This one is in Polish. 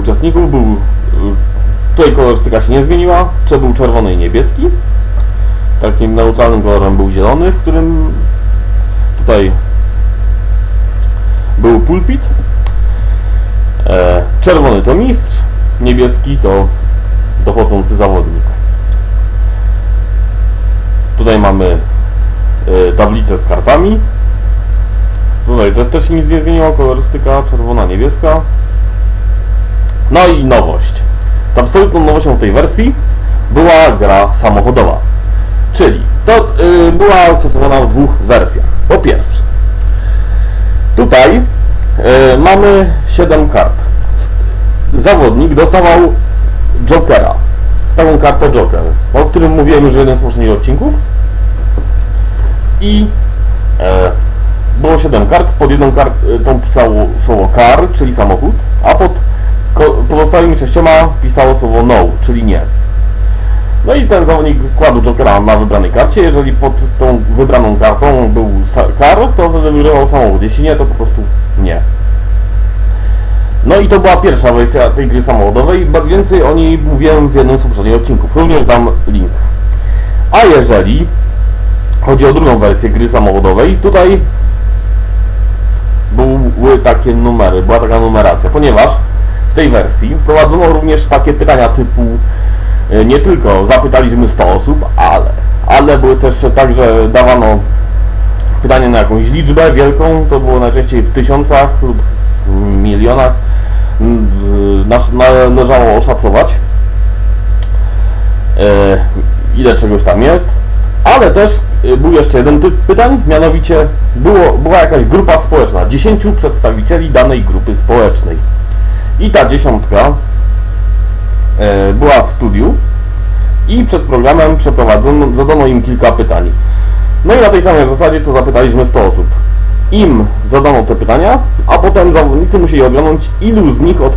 uczestników był, y, tutaj kolorystyka się nie zmieniła, czy był czerwony i niebieski. Takim neutralnym kolorem był zielony, w którym tutaj był pulpit. E, czerwony to mistrz, niebieski to dochodzący zawodnik. Tutaj mamy e, tablicę z kartami. Tutaj te- też się nic nie zmieniło, kolorystyka czerwona, niebieska. No i nowość. Ta absolutną nowością tej wersji była gra samochodowa. Czyli to y, była stosowana w dwóch wersjach. Po pierwsze, tutaj y, mamy 7 kart. Zawodnik dostawał Jokera. Taką kartę Joker, o którym mówiłem już w jednym z poprzednich odcinków. I e, było 7 kart, pod jedną kartą pisało słowo car, czyli samochód, a pod pozostałymi sześcioma pisało słowo no, czyli nie. No i ten zawodnik kładł Jokera na wybranej karcie, jeżeli pod tą wybraną kartą był car, to wtedy wygrywał samochód, jeśli nie, to po prostu nie. No i to była pierwsza wersja tej gry samochodowej, więcej o niej mówiłem w jednym z poprzednich odcinków, również dam link. A jeżeli chodzi o drugą wersję gry samochodowej, tutaj były takie numery, była taka numeracja, ponieważ tej wersji wprowadzono również takie pytania typu e, nie tylko zapytaliśmy 100 osób, ale, ale były też także dawano pytanie na jakąś liczbę wielką, to było najczęściej w tysiącach lub w milionach, należało oszacować e, ile czegoś tam jest, ale też y, był jeszcze jeden typ pytań, mianowicie było, była jakaś grupa społeczna, 10 przedstawicieli danej grupy społecznej. I ta dziesiątka e, była w studiu i przed programem przeprowadzono, zadano im kilka pytań. No i na tej samej zasadzie, co zapytaliśmy 100 osób. Im zadano te pytania, a potem zawodnicy musieli oglądać, ilu z nich odpowiedziało